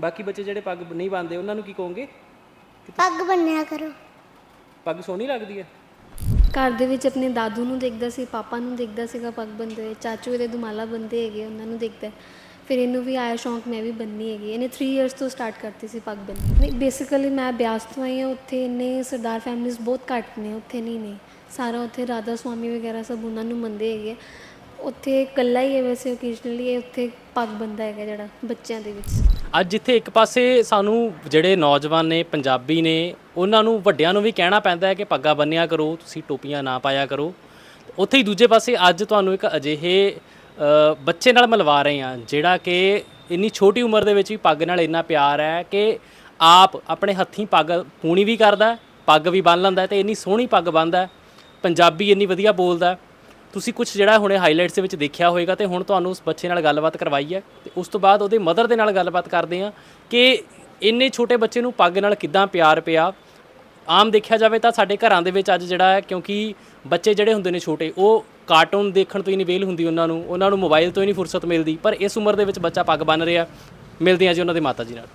ਬਾਕੀ ਬੱਚੇ ਜਿਹੜੇ ਪੱਗ ਨਹੀਂ ਬੰਨਦੇ ਉਹਨਾਂ ਨੂੰ ਕੀ ਕਹੋਗੇ? ਪੱਗ ਬੰਨਿਆ ਕਰੋ। ਪੱਗ ਸੋਹਣੀ ਲੱਗਦੀ ਹੈ? ਘਰ ਦੇ ਵਿੱਚ ਆਪਣੇ ਦਾਦੂ ਨੂੰ ਦੇਖਦਾ ਸੀ ਪਾਪਾ ਨੂੰ ਦੇਖਦਾ ਸੀਗਾ ਪੱਗ ਬੰਦੇ ਹੋਏ। ਚਾਚੂ ਇਹਦੇ ਦੁਮਾਲਾ ਬੰਦੇ ਹੈਗੇ ਉਹਨਾਂ ਨੂੰ ਦੇਖਦਾ। ਫਿਰ ਇਹਨੂੰ ਵੀ ਆਇਆ ਸ਼ੌਂਕ ਮੈਂ ਵੀ ਬੰਨੀ ਹੈਗੀ। ਇਹਨੇ 3 ਇਅਰਸ ਤੋਂ ਸਟਾਰਟ ਕਰਤੀ ਸੀ ਪੱਗ ਬੰਨ੍ਹਣੀ। ਨਹੀਂ ਬੇਸਿਕਲੀ ਮੈਂ ਬਿਆਸ ਤੋਂ ਆਈ ਹਾਂ ਉੱਥੇ ਇੰਨੇ ਸਰਦਾਰ ਫੈਮਿਲੀਜ਼ ਬਹੁਤ ਘੱਟ ਨੇ ਉੱਥੇ ਨਹੀਂ ਨੇ ਸਾਰਾ ਉੱਥੇ ਰਾਧਾ ਸੁਆਮੀ ਵਗੈਰਾ ਸਭ ਉਹਨਾਂ ਨੂੰ ਮੰਨਦੇ ਹੈਗੇ। ਉੱਥੇ ਇਕੱਲਾ ਹੀ ਹੈ ਵੈਸੇ ਓਕੇਸ਼ਨਲੀ ਇਹ ਉੱਥੇ ਪੱਗ ਬੰਦਾ ਹੈਗਾ ਜਿਹੜਾ ਬੱਚਿਆਂ ਦੇ ਵਿੱਚ। ਅੱਜ ਜਿੱਥੇ ਇੱਕ ਪਾਸੇ ਸਾਨੂੰ ਜਿਹੜੇ ਨੌਜਵਾਨ ਨੇ, ਪੰਜਾਬੀ ਨੇ, ਉਹਨਾਂ ਨੂੰ ਵੱਡਿਆਂ ਨੂੰ ਵੀ ਕਹਿਣਾ ਪੈਂਦਾ ਹੈ ਕਿ ਪੱਗਾਂ ਬੰਨਿਆ ਕਰੋ, ਤੁਸੀਂ ਟੋਪੀਆਂ ਨਾ ਪਾਇਆ ਕਰੋ। ਉੱਥੇ ਹੀ ਦੂਜੇ ਪਾਸੇ ਅੱਜ ਤੁਹਾਨੂੰ ਇੱਕ ਅਜਿਹੇ ਬੱਚੇ ਨਾਲ ਮਿਲਵਾ ਰਹੇ ਹਾਂ, ਜਿਹੜਾ ਕਿ ਇੰਨੀ ਛੋਟੀ ਉਮਰ ਦੇ ਵਿੱਚ ਵੀ ਪੱਗ ਨਾਲ ਇੰਨਾ ਪਿਆਰ ਹੈ ਕਿ ਆਪ ਆਪਣੇ ਹੱਥੀਂ ਪੱਗ ਪੂਣੀ ਵੀ ਕਰਦਾ ਪੱਗ ਵੀ ਬੰਨ ਲੈਂਦਾ ਹੈ ਤੇ ਇੰਨੀ ਸੋਹਣੀ ਪੱਗ ਬੰਨਦਾ ਪੰਜਾਬੀ ਇੰਨੀ ਵਧੀਆ ਬੋਲਦਾ ਤੁਸੀਂ ਕੁਝ ਜਿਹੜਾ ਹੁਣੇ ਹਾਈਲਾਈਟਸ ਦੇ ਵਿੱਚ ਦੇਖਿਆ ਹੋਵੇਗਾ ਤੇ ਹੁਣ ਤੁਹਾਨੂੰ ਉਸ ਬੱਚੇ ਨਾਲ ਗੱਲਬਾਤ ਕਰਵਾਈ ਹੈ ਤੇ ਉਸ ਤੋਂ ਬਾਅਦ ਉਹਦੇ ਮਦਰ ਦੇ ਨਾਲ ਗੱਲਬਾਤ ਕਰਦੇ ਹਾਂ ਕਿ ਇੰਨੇ ਛੋਟੇ ਬੱਚੇ ਨੂੰ ਪੱਗ ਨਾਲ ਕਿੱਦਾਂ ਪਿਆਰ ਪਿਆ। ਆਮ ਦੇਖਿਆ ਜਾਵੇ ਤਾਂ ਸਾਡੇ ਘਰਾਂ ਦੇ ਵਿੱਚ ਅੱਜ ਜਿਹੜਾ ਹੈ ਕਿਉਂਕਿ ਬੱਚੇ ਜਿਹੜੇ ਹੁੰਦੇ ਨੇ ਛੋਟੇ ਉਹ ਕਾਰਟੂਨ ਦੇਖਣ ਤੋਂ ਹੀ ਨਹੀਂ ਵੇਲ ਹੁੰਦੀ ਉਹਨਾਂ ਨੂੰ ਉਹਨਾਂ ਨੂੰ ਮੋਬਾਈਲ ਤੋਂ ਹੀ ਨਹੀਂ ਫੁਰਸਤ ਮਿਲਦੀ ਪਰ ਇਸ ਉਮਰ ਦੇ ਵਿੱਚ ਬੱਚਾ ਪੱਗ ਬੰਨ ਰਿਹਾ। ਮਿਲਦੇ ਹਾਂ ਜੀ ਉਹਨਾਂ ਦੇ ਮਾਤਾ ਜੀ ਨਾਲ।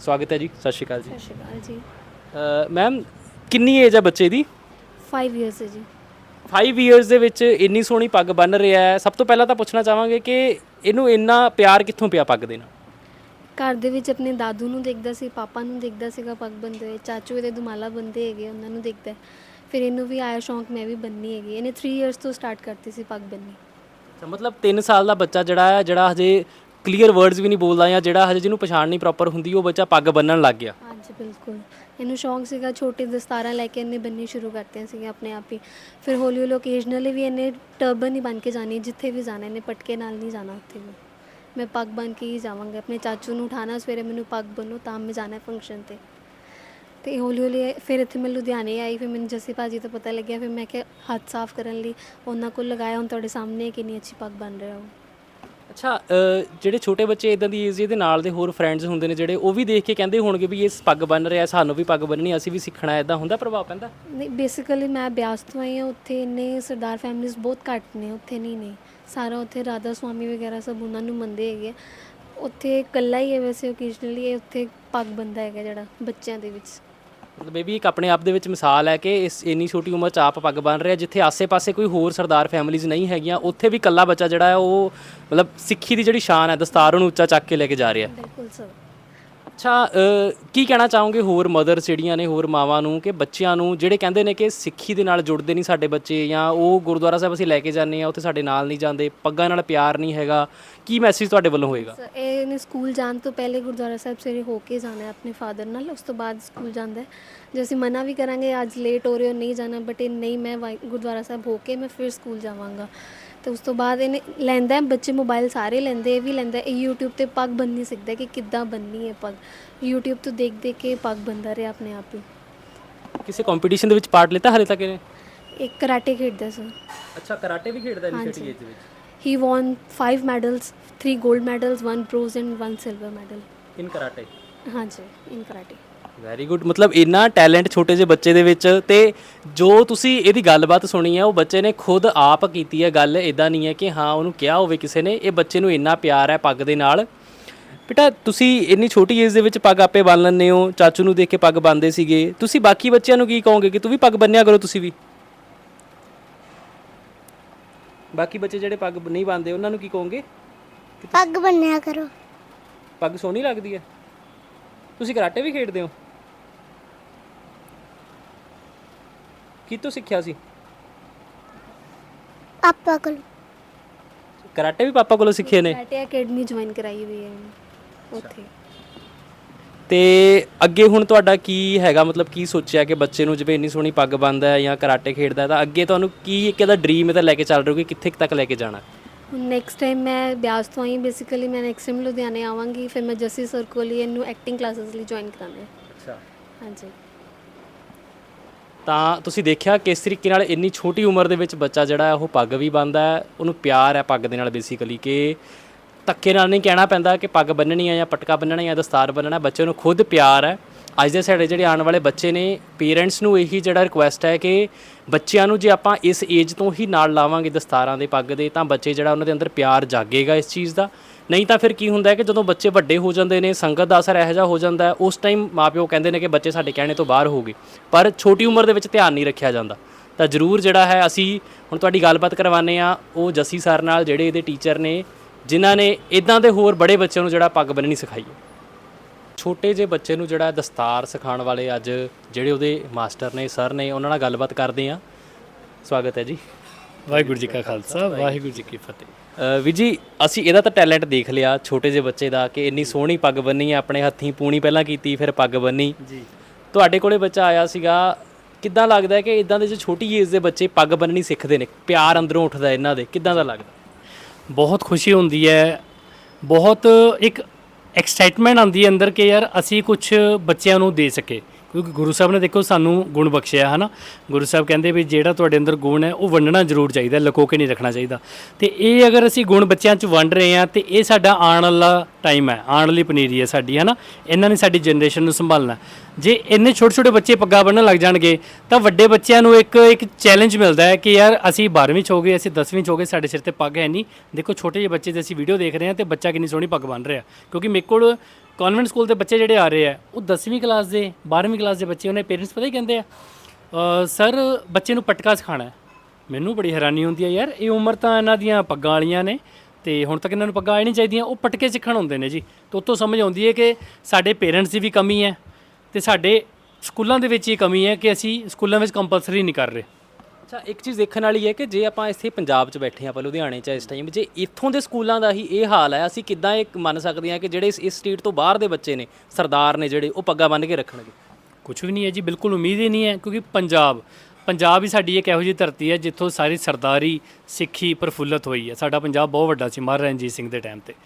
ਸਵਾਗਤ ਹੈ ਜੀ ਸਤਿ ਸ਼੍ਰੀ ਅਕਾਲ ਜੀ। ਸਤਿ ਸ਼੍ਰੀ ਅਕਾਲ ਜੀ। ਮੈਮ ਕਿੰਨੀ ਏਜ ਹੈ ਬੱਚੇ ਦੀ? 5 ਇਅਰਸ ਹੈ ਜੀ। 5 ਇਅਰਸ ਦੇ ਵਿੱਚ ਇੰਨੀ ਸੋਹਣੀ ਪੱਗ ਬੰਨ ਰਿਹਾ ਹੈ। ਸਭ ਤੋਂ ਪਹਿਲਾਂ ਤਾਂ ਪੁੱਛਣਾ ਚਾਹਾਂਗੇ ਕਿ ਇਹਨੂੰ ਇੰਨਾ ਪਿਆਰ ਕਿੱਥੋਂ ਪਿਆ ਪੱਗ ਦੇ ਨਾਲ? ਘਰ ਦੇ ਵਿੱਚ ਆਪਣੇ ਦਾਦੂ ਨੂੰ ਦੇਖਦਾ ਸੀ ਪਾਪਾ ਨੂੰ ਦੇਖਦਾ ਸੀਗਾ ਪੱਗ ਬੰਦੇ ਹੋਏ। ਚਾਚੂ ਇਹਦੇ ਦੁਮਾਲਾ ਬੰਦੇ ਹੈਗੇ ਉਹਨਾਂ ਨੂੰ ਦੇਖਦਾ। ਫਿਰ ਇਹਨੂੰ ਵੀ ਆਇਆ ਸ਼ੌਂਕ ਮੈਂ ਵੀ ਬੰਨੀ ਹੈਗੀ। ਇਹਨੇ 3 ਇਅਰਸ ਤੋਂ ਸਟਾਰਟ ਕਰਤੀ ਸੀ ਪੱਗ ਬੰਨੀ ਤਾਂ ਮਤਲਬ 3 ਸਾਲ ਦਾ ਬੱਚਾ ਜਿਹੜਾ ਹੈ ਜਿਹੜਾ ਹਜੇ ਕਲੀਅਰ ਵਰਡਸ ਵੀ ਨਹੀਂ ਬੋਲਦਾ ਜਾਂ ਜਿਹੜਾ ਹਜੇ ਜਿਹਨੂੰ ਪਛਾਣ ਨਹੀਂ ਪ੍ਰੋਪਰ ਹੁੰਦੀ ਉਹ ਬੱਚਾ ਪੱਗ ਬੰਨਣ ਲੱਗ ਗਿਆ। ਹਾਂਜੀ, ਬਿਲਕੁਲ। ਇਹਨੂੰ ਸ਼ੌਂਕ ਸੀਗਾ ਛੋਟੇ ਦਸਤਾਰਾਂ ਲੈ ਕੇ ਇਹਨੇ ਬੰਨੀ ਸ਼ੁਰੂ ਕਰਤੀਆਂ ਸੀਗੀਆਂ ਆਪਣੇ ਆਪ ਹੀ। ਫਿਰ ਹੌਲੀ ਹੌਲੀ ਓਕੇਜਨਲੀ ਵੀ ਇਹਨੇ ਟਰਬਨ ਹੀ ਬਣ ਕੇ ਜਾਣੀ, ਜਿੱਥੇ ਵੀ ਜਾਣਾ ਇਹਨੇ ਪਟਕੇ ਨਾਲ ਨਹੀਂ ਜਾਣਾ ਉੱਥੇ ਵੀ। ਮੈਂ ਪੱਗ ਬਣ ਕੇ ਹੀ ਜਾਵਾਂਗਾ। ਆਪਣੇ ਚਾਚੂ ਨੂੰ ਉਠਾਣਾ ਸਵੇਰੇ ਮੈਨੂੰ ਪੱਗ ਬੰਨੋ ਤਾਂ ਮੈਂ ਜਾਣਾ ਫੰਕਸ਼ਨ ਤੇ। ਤੇ ਹੌਲੀ ਹੌਲੀ ਫਿਰ ਇੱਥੇ ਮੈਂ ਲੁਧਿਆਣੇ ਆਈ, ਫਿਰ ਮੈਨੂੰ ਜੱਸੀ ਭਾਜੀ ਤੋਂ ਪਤਾ ਲੱਗਿਆ, ਫਿਰ ਮੈਂ ਕਿਹਾ, ਹੱਥ ਸਾਫ਼ ਕਰਨ ਲਈ ਉਹਨਾਂ ਕੋਲ ਲਗਾਇਆ, ਹੁਣ ਤੁਹਾਡੇ ਸਾਹਮਣੇ ਕਿੰਨੀ ਅੱਛੀ ਪੱਗ ਬਣ ਰਿਹਾ ਉਹ ਅੱਛਾ ਅ, ਜਿਹੜੇ ਛੋਟੇ ਬੱਚੇ ਇਦਾਂ ਦੀ ਏਜ ਦੇ ਨਾਲ ਦੇ ਹੋਰ ਫਰੈਂਡਸ ਹੁੰਦੇ ਨੇ ਜਿਹੜੇ ਉਹ ਵੀ ਦੇਖ ਕੇ ਕਹਿੰਦੇ ਹੋਣਗੇ ਵੀ ਇਹ ਪੱਗ ਬੰਨ ਰਿਹਾ ਸਾਨੂੰ ਵੀ ਪੱਗ ਬੰਨਣੀ ਅਸੀਂ ਵੀ ਸਿੱਖਣਾ ਇਦਾਂ ਹੁੰਦਾ ਪ੍ਰਭਾਵ ਪੈਂਦਾ? ਨਹੀਂ ਬੇਸਿਕਲੀ ਮੈਂ ਬਿਆਸ ਤੋਂ ਆਈ ਹਾਂ ਉੱਥੇ ਇੰਨੇ ਸਰਦਾਰ ਫੈਮਿਲੀਜ਼ ਬਹੁਤ ਘੱਟ ਨੇ ਉੱਥੇ ਨਹੀਂ ਨੇ। ਸਾਰਾ ਉੱਥੇ ਰਾਧਾ ਸੁਆਮੀ ਵਗੈਰਾ ਸਭ ਉਹਨਾਂ ਨੂੰ ਮੰਨਦੇ ਹੈਗੇ ਆ। ਉੱਥੇ ਇਕੱਲਾ ਹੀ ਹੈ ਵੈਸੇ ਓਕੇਸ਼ਨਲੀ ਇਹ ਉੱਥੇ ਪੱਗ ਬੰਦਾ ਹੈਗਾ ਜਿਹੜਾ ਬੱਚਿਆਂ ਦੇ ਵਿੱਚ। ਮਤਲਬ ਇਹ ਵੀ ਇੱਕ ਆਪਣੇ ਆਪ ਦੇ ਵਿੱਚ ਮਿਸਾਲ ਹੈ ਕਿ ਇਸ ਇੰਨੀ ਛੋਟੀ ਉਮਰ 'ਚ ਆਪ ਪੱਗ ਬੰਨ ਰਿਹਾ, ਜਿੱਥੇ ਆਸੇ-ਪਾਸੇ ਕੋਈ ਹੋਰ ਸਰਦਾਰ ਫੈਮਿਲੀਜ਼ ਨਹੀਂ ਹੈਗੀਆਂ, ਉੱਥੇ ਵੀ ਇਕੱਲਾ ਬੱਚਾ ਜਿਹੜਾ ਹੈ, ਉਹ ਮਤਲਬ ਸਿੱਖੀ ਦੀ ਜਿਹੜੀ ਸ਼ਾਨ ਹੈ, ਦਸਤਾਰ ਨੂੰ ਉੱਚਾ ਚੱਕ ਕੇ ਲੈ ਕੇ ਜਾ ਰਿਹਾ ਬਿਲਕੁਲ ਸਰ ਅੱਛਾ ਕੀ ਕਹਿਣਾ ਚਾਹੋਗੇ ਹੋਰ ਮਦਰਸ ਜਿਹੜੀਆਂ ਨੇ, ਹੋਰ ਮਾਵਾਂ ਨੂੰ ਕਿ ਬੱਚਿਆਂ ਨੂੰ ਜਿਹੜੇ ਕਹਿੰਦੇ ਨੇ ਕਿ ਸਿੱਖੀ ਦੇ ਨਾਲ ਜੁੜਦੇ ਨਹੀਂ ਸਾਡੇ ਬੱਚੇ ਜਾਂ ਉਹ ਗੁਰਦੁਆਰਾ ਸਾਹਿਬ ਅਸੀਂ ਲੈ ਕੇ ਜਾਂਦੇ ਆ ਉੱਥੇ ਸਾਡੇ ਨਾਲ ਨਹੀਂ ਜਾਂਦੇ, ਪੱਗਾਂ ਨਾਲ ਪਿਆਰ ਨਹੀਂ ਹੈਗਾ, ਕੀ ਮੈਸੇਜ ਤੁਹਾਡੇ ਵੱਲੋਂ ਹੋਏਗਾ? ਸਰ ਇਹ ਨੇ ਸਕੂਲ ਜਾਣ ਤੋਂ ਪਹਿਲੇ ਗੁਰਦੁਆਰਾ ਸਾਹਿਬ ਸਵੇਰੇ ਹੋ ਕੇ ਜਾਣਾ ਹੈ, ਆਪਣੇ ਫਾਦਰ ਨਾਲ, ਉਸ ਤੋਂ ਬਾਅਦ ਸਕੂਲ ਜਾਂਦਾ ਹੈ। ਜੇ ਅਸੀਂ ਮਨਾ ਵੀ ਕਰਾਂਗੇ, ਅੱਜ ਲੇਟ ਹੋ ਰਹੇ ਹੋ, ਨਹੀਂ ਜਾਣਾ ਬਟ ਇਹ ਨਹੀਂ, ਮੈਂ ਗੁਰਦੁਆਰਾ ਸਾਹਿਬ ਹੋ ਕੇ ਮੈਂ ਫਿਰ ਸਕੂਲ ਜਾਵਾਂਗਾ। ਤੇ ਉਸ ਤੋਂ ਬਾਅਦ ਇਹਨੇ ਲੈਂਦਾ ਹੈ ਬੱਚੇ ਮੋਬਾਈਲ ਸਾਰੇ ਲੈਂਦੇ ਇਹ ਵੀ ਲੈਂਦਾ ਹੈ। ਇਹ YouTube ਤੇ ਪੱਗ ਬੰਨ੍ਹਣੀ ਸਿੱਖਦਾ ਹੈ ਕਿ ਕਿੱਦਾਂ ਬੰਨਣੀ ਹੈ ਪੱਗ। YouTube ਤੋਂ ਦੇਖ ਦੇਖ ਕੇ ਪੱਗ ਬੰਨਦਾ ਰਿਹਾ ਆਪਣੇ ਆਪ ਹੀ। ਕਿਸੇ ਕੰਪੀਟੀਸ਼ਨ ਦੇ ਵਿੱਚ ਪਾਰਟ ਲਿੱਤਾ ਹਲੇ ਤੱਕ ਇਹਨੇ? ਇੱਕ ਕਰਾਟੇ ਖੇਡਦਾ ਸਰ ਅੱਛਾ ਕਰਾਟੇ ਵੀ ਖੇਡਦਾ ਛੋਟੀ ਏਜ ਦੇ ਵਿੱਚ? ਹੀ ਵਨ 5 ਮੈਡਲਸ 3 골ਡ medals 1 bronze and 1 silver medal in karate ਹਾਂਜੀ ਇਨ ਕਰਾਟੇ ਵੈਰੀ ਗੁੱਡ ਮਤਲਬ ਇੰਨਾ ਟੈਲੈਂਟ ਛੋਟੇ ਜਿਹੇ ਬੱਚੇ ਦੇ ਵਿੱਚ ਤੇ ਜੋ ਤੁਸੀਂ ਇਹਦੀ ਗੱਲਬਾਤ ਸੁਣੀ ਹੈ ਉਹ ਬੱਚੇ ਨੇ ਖੁਦ ਆਪ ਕੀਤੀ ਹੈ ਗੱਲ ਇਦਾਂ ਨਹੀਂ ਹੈ ਕਿ ਹਾਂ ਉਹਨੂੰ ਕਿਹਾ ਹੋਵੇ ਕਿਸੇ ਨੇ ਇਹ ਬੱਚੇ ਨੂੰ ਇੰਨਾ ਪਿਆਰ ਹੈ ਪੱਗ ਦੇ ਨਾਲ। ਬੇਟਾ ਤੁਸੀਂ ਇੰਨੀ ਛੋਟੀ ਏਜ ਦੇ ਵਿੱਚ ਪੱਗ ਆਪੇ ਬੰਨ ਲੈਂਦੇ ਹੋ ਚਾਚੂ ਨੂੰ ਦੇਖ ਕੇ ਪੱਗ ਬੰਨਦੇ ਸੀਗੇ। ਤੁਸੀਂ ਬਾਕੀ ਬੱਚਿਆਂ ਨੂੰ ਕੀ ਕਹੋਗੇ ਕਿ ਤੂੰ ਵੀ ਪੱਗ ਬੰਨਿਆ ਕਰੋ ਤੁਸੀਂ ਵੀ? ਬਾਕੀ ਬੱਚੇ ਜਿਹੜੇ ਪੱਗ ਨਹੀਂ ਬੰਨਦੇ ਉਹਨਾਂ ਨੂੰ ਕੀ ਕਹੋਗੇ? ਪੱਗ ਬੰਨਿਆ ਕਰੋ। ਪੱਗ ਸੋਹਣੀ ਲੱਗਦੀ ਹੈ। ਤੁਸੀਂ ਕਰਾਟੇ ਵੀ ਖੇਡਦੇ ਹੋ? ਕਿਤੋਂ ਸਿੱਖਿਆ ਸੀ? ਪਾਪਾ ਕੋਲ। ਕਰਾਟੇ ਵੀ ਪਾਪਾ ਕੋਲੋਂ ਸਿੱਖੇ ਨੇ? ਕਰਾਟੇ ਅਕੈਡਮੀ ਜੁਆਇਨ ਕਰਾਈ ਹੋਈ ਹੈ ਉੱਥੇ। ਤੇ ਅੱਗੇ ਹੁਣ ਤੁਹਾਡਾ ਕੀ ਹੈਗਾ? ਮਤਲਬ ਕੀ ਸੋਚਿਆ ਕਿ ਬੱਚੇ ਨੂੰ ਜਿਵੇਂ ਇੰਨੀ ਸੋਹਣੀ ਪੱਗ ਬੰਨਦਾ ਹੈ ਜਾਂ ਕਰਾਟੇ ਖੇਡਦਾ ਹੈ ਤਾਂ ਅੱਗੇ ਤੁਹਾਨੂੰ ਕੀ ਇੱਕ ਇਹਦਾ ਡ੍ਰੀਮ ਇਹਦਾ ਲੈ ਕੇ ਚੱਲ ਰਹੇ ਹੋ ਕਿ ਕਿੱਥੇ ਕੁ ਤੱਕ ਲੈ ਕੇ ਜਾਣਾ? ਹੁਣ ਨੈਕਸਟ ਟਾਈਮ ਮੈਂ ਬਿਆਸ ਤੋਂ ਆਈ ਬੇਸਿਕਲੀ ਮੈਂ ਨੈਕਸਟ ਟਾਈਮ ਲੁਧਿਆਣੇ ਆਵਾਂਗੀ ਫਿਰ ਮੈਂ ਜੱਸੀ ਸਰ ਕੋਲ ਹੀ ਇਹਨੂੰ ਐਕਟਿੰਗ ਕਲਾਸਿਸ ਲਈ ਜੁਆਇਨ ਹੈ ਅੱਛਾ। ਹਾਂਜੀ। ਤਾਂ ਤੁਸੀਂ ਦੇਖਿਆ ਕਿਸ ਤਰੀਕੇ ਨਾਲ ਇੰਨੀ ਛੋਟੀ ਉਮਰ ਦੇ ਵਿੱਚ ਬੱਚਾ ਜਿਹੜਾ ਹੈ, ਉਹ ਪੱਗ ਵੀ ਬੰਨਦਾ ਹੈ, ਉਹਨੂੰ ਪਿਆਰ ਹੈ ਪੱਗ ਦੇ ਨਾਲ ਬੇਸਿਕਲੀ ਕਿ ਧੱਕੇ ਨਾਲ ਨਹੀਂ ਕਹਿਣਾ ਪੈਂਦਾ ਕਿ ਪੱਗ ਬੰਨਣੀ ਹੈ ਜਾਂ ਪਟਕਾ ਬੰਨਣਾ ਜਾਂ ਦਸਤਾਰ ਬੰਨਣਾ, ਬੱਚੇ ਨੂੰ ਖੁਦ ਪਿਆਰ ਹੈ। ਅੱਜ ਦੇ ਸਾਡੇ ਜਿਹੜੇ ਆਉਣ ਵਾਲੇ ਬੱਚੇ ਨੇ ਪੇਰੈਂਟਸ ਨੂੰ ਇਹੀ ਜਿਹੜਾ ਰਿਕੁਐਸਟ ਹੈ ਕਿ ਬੱਚਿਆਂ ਨੂੰ ਜੇ ਆਪਾਂ ਇਸ ਏਜ ਤੋਂ ਹੀ ਨਾਲ ਲਾਵਾਂਗੇ ਦਸਤਾਰਾਂ ਦੇ ਪੱਗ ਦੇ, ਤਾਂ ਬੱਚੇ ਜਿਹੜਾ ਉਹਨਾਂ ਦੇ ਅੰਦਰ ਪਿਆਰ ਜਾਗੇਗਾ ਇਸ ਚੀਜ਼ ਦਾ। ਨਹੀਂ ਤਾਂ ਫਿਰ ਕੀ ਹੁੰਦਾ ਹੈ ਕਿ ਜਦੋਂ ਬੱਚੇ ਵੱਡੇ ਹੋ ਜਾਂਦੇ ਨੇ, ਸੰਗਤ ਦਾ ਅਸਰ ਇਹੋ ਜਿਹਾ ਹੋ ਜਾਂਦਾ ਹੈ, ਉਸ ਟਾਈਮ ਮਾਪਿਓ ਕਹਿੰਦੇ ਨੇ ਕਿ ਬੱਚੇ ਸਾਡੇ ਕਹਿਣੇ ਤੋਂ ਬਾਹਰ ਹੋ ਗਏ। ਪਰ ਛੋਟੀ ਉਮਰ ਦੇ ਵਿੱਚ ਧਿਆਨ ਨਹੀਂ ਰੱਖਿਆ ਜਾਂਦਾ। ਤਾਂ ਜ਼ਰੂਰ ਜਿਹੜਾ ਹੈ ਅਸੀਂ ਹੁਣ ਤੁਹਾਡੀ ਗੱਲਬਾਤ ਕਰਵਾਉਂਦੇ ਆ ਉਹ ਜੱਸੀ ਸਰ ਨਾਲ ਜਿਹੜੇ ਇਹਦੇ ਟੀਚਰ ਨੇ, ਜਿਨ੍ਹਾਂ ਨੇ ਇਦਾਂ ਦੇ ਹੋਰ ਬੜੇ ਬੱਚਿਆਂ ਨੂੰ ਜਿਹੜਾ ਪੱਗ ਬੰਨਣੀ ਸਿਖਾਈ ਹੈ। ਛੋਟੇ ਜਿਹੇ ਬੱਚੇ ਨੂੰ ਜਿਹੜਾ ਦਸਤਾਰ ਸਿਖਾਉਣ ਵਾਲੇ ਅੱਜ ਜਿਹੜੇ ਉਹਦੇ ਮਾਸਟਰ ਨੇ, ਸਰ ਨੇ, ਉਹਨਾਂ ਨਾਲ ਗੱਲਬਾਤ ਕਰਦੇ ਆ ਸਵਾਗਤ ਹੈ ਜੀ। ਵਾਹਿਗੁਰੂ ਜੀ ਕਾ ਖਾਲਸਾ, ਵਾਹਿਗੁਰੂ ਜੀ ਕੀ ਫਤਿਹ। ਵੀਰ ਜੀ ਅਸੀਂ ਇਹਦਾ ਤਾਂ ਟੈਲੈਂਟ ਦੇਖ ਲਿਆ ਛੋਟੇ ਜਿਹੇ ਬੱਚੇ ਦਾ ਕਿ ਇੰਨੀ ਸੋਹਣੀ ਪੱਗ ਬੰਨੀ ਹੈ ਆਪਣੇ ਹੱਥੀਂ ਪੂਣੀ ਪਹਿਲਾਂ ਕੀਤੀ ਫਿਰ ਪੱਗ ਬੰਨੀ। ਜੀ। ਤੁਹਾਡੇ ਕੋਲੇ ਬੱਚਾ ਆਇਆ ਸੀਗਾ ਕਿੱਦਾਂ ਲੱਗਦਾ ਹੈ ਕਿ ਇਦਾਂ ਦੇ ਜੋ ਛੋਟੀ ਏਜ ਦੇ ਬੱਚੇ ਪੱਗ ਬੰਨਣੀ ਸਿੱਖਦੇ ਨੇ? ਪਿਆਰ ਅੰਦਰੋਂ ਉੱਠਦਾ ਇਹਨਾਂ ਦੇ ਕਿੱਦਾਂ ਦਾ ਲੱਗਦਾ? ਬਹੁਤ ਖੁਸ਼ੀ ਹੁੰਦੀ ਹੈ। ਬਹੁਤ ਇੱਕ ਐਕਸਾਈਟਮੈਂਟ ਆਉਂਦੀ ਹੈ ਅੰਦਰ ਕਿ ਯਾਰ ਅਸੀਂ ਕੁਝ ਬੱਚਿਆਂ ਨੂੰ ਦੇ ਸਕੇ ਕਿਉਂਕਿ ਗੁਰੂ ਸਾਹਿਬ ਨੇ ਦੇਖੋ ਸਾਨੂੰ ਗੁਣ ਬਖਸ਼ਿਆ ਹੈ ਨਾ ਗੁਰੂ ਸਾਹਿਬ ਕਹਿੰਦੇ ਵੀ ਜਿਹੜਾ ਤੁਹਾਡੇ ਅੰਦਰ ਗੁਣ ਹੈ, ਉਹ ਵੰਡਣਾ ਜ਼ਰੂਰ ਚਾਹੀਦਾ ਲੁਕੋ ਕੇ ਨਹੀਂ ਰੱਖਣਾ ਚਾਹੀਦਾ। ਤੇ ਇਹ ਅਗਰ ਅਸੀਂ ਗੁਣ ਬੱਚਿਆਂ 'ਚ ਵੰਡ ਰਹੇ ਹਾਂ, ਤੇ ਇਹ ਸਾਡਾ ਆਉਣ ਵਾਲਾ ਟਾਈਮ ਹੈ, ਆਉਣ ਵਾਲੀ ਪਨੀਰੀ ਹੈ ਸਾਡੀ ਹੈ ਨਾ ਇਹਨਾਂ ਨੇ ਸਾਡੀ ਜਨਰੇਸ਼ਨ ਨੂੰ ਸੰਭਾਲਣਾ। ਜੇ ਇੰਨੇ ਛੋਟੇ ਛੋਟੇ ਬੱਚੇ ਪੱਗਾਂ ਬੰਨ੍ਹਣ ਲੱਗ ਜਾਣਗੇ, ਤਾਂ ਵੱਡੇ ਬੱਚਿਆਂ ਨੂੰ ਇੱਕ ਇੱਕ ਚੈਲੰਜ ਮਿਲਦਾ ਹੈ ਕਿ ਯਾਰ ਅਸੀਂ 12ਵੀਂ 'ਚ ਹੋ ਗਏ, ਅਸੀਂ 10ਵੀਂ 'ਚ ਹੋ ਗਏ, ਸਾਡੇ ਸਿਰ ਤੇ ਪੱਗ ਹੈ ਨਹੀਂ। ਦੇਖੋ ਛੋਟੇ ਜਿਹੇ ਬੱਚੇ ਦੀ ਅਸੀਂ ਵੀਡੀਓ ਦੇਖ ਰਹੇ ਹਾਂ ਤੇ ਬੱਚਾ ਕਿੰਨੀ ਸੋਹਣੀ ਪੱਗ ਬੰਨ ਰਿਹਾ। ਕਿਉਂਕਿ ਮੇਰੇ ਕੋਲ ਕਨਵੈਂਟ ਸਕੂਲ ਦੇ ਬੱਚੇ ਜਿਹੜੇ ਆ ਰਹੇ ਆ, ਉਹ 10ਵੀਂ ਕਲਾਸ ਦੇ 12ਵੀਂ ਕਲਾਸ ਦੇ ਬੱਚੇ, ਉਹਨੇ ਪੇਰੈਂਟਸ ਪਤਾ ਹੀ ਕਹਿੰਦੇ ਆ? ਸਰ ਬੱਚੇ ਨੂੰ ਪਟਕਾ ਸਿਖਾਣਾ ਮੈਨੂੰ ਬੜੀ ਹੈਰਾਨੀ ਹੁੰਦੀ ਹੈ ਯਾਰ, ਇਹ ਉਮਰ ਤਾਂ ਇਹਨਾਂ ਦੀਆਂ ਪੱਗਾਂ ਵਾਲੀਆਂ ਨੇ, ਤੇ ਹੁਣ ਤੱਕ ਇਹਨਾਂ ਨੂੰ ਪੱਗਾਂ ਆਉਣੀ ਚਾਹੀਦੀਆਂ, ਉਹ ਪਟਕੇ ਸਿੱਖਣ ਹੁੰਦੇ ਨੇ ਜੀ। ਤੇ ਉੱਥੋਂ ਸਮਝ ਆਉਂਦੀ ਹੈ ਕਿ ਸਾਡੇ ਪੇਰੈਂਟਸ ਦੀ ਵੀ ਕਮੀ ਹੈ, ਤੇ ਸਾਡੇ ਸਕੂਲਾਂ ਦੇ ਵਿੱਚ ਇਹ ਕਮੀ ਹੈ ਕਿ ਅਸੀਂ ਸਕੂਲਾਂ ਵਿੱਚ ਕੰਪਲਸਰੀ ਨਹੀਂ ਕਰ ਰਹੇ। ਅੱਛਾ, ਇੱਕ ਚੀਜ਼ ਦੇਖਣ ਵਾਲੀ ਹੈ ਕਿ ਜੇ ਆਪਾਂ ਇੱਥੇ ਪੰਜਾਬ 'ਚ ਬੈਠੇ ਆਪਾਂ ਲੁਧਿਆਣੇ 'ਚ ਇਸ ਟਾਈਮ ਜੇ ਇੱਥੋਂ ਦੇ ਸਕੂਲਾਂ ਦਾ ਹੀ ਇਹ ਹਾਲ ਹੈ, ਅਸੀਂ ਕਿੱਦਾਂ ਇਹ ਮੰਨ ਸਕਦੇ ਹਾਂ ਕਿ ਜਿਹੜੇ ਇਸ- ਇਸ ਸਟੇਟ ਤੋਂ ਬਾਹਰ ਦੇ ਬੱਚੇ ਨੇ, ਸਰਦਾਰ ਨੇ ਜਿਹੜੇ, ਉਹ ਪੱਗਾਂ ਬੰਨ੍ਹ ਕੇ ਰੱਖਣਗੇ? ਕੁਝ ਵੀ ਨਹੀਂ ਹੈ ਜੀ, ਬਿਲਕੁਲ ਉਮੀਦ ਹੀ ਨਹੀਂ ਹੈ, ਕਿਉਂਕਿ ਪੰਜਾਬ ਪੰਜਾਬ ਹੀ ਸਾਡੀ ਇੱਕ ਇਹੋ ਜਿਹੀ ਧਰਤੀ ਹੈ, ਜਿੱਥੋਂ ਸਾਰੀ ਸਰਦਾਰੀ, ਸਿੱਖੀ ਪ੍ਰਫੁੱਲਤ ਹੋਈ ਹੈ। ਸਾਡਾ ਪੰਜਾਬ ਬਹੁਤ ਵੱਡਾ ਸੀ, ਮਹਾਰਾਜਾ ਰਣਜੀਤ ਸਿੰਘ ਦੇ ਟਾਈਮ ਤੇ।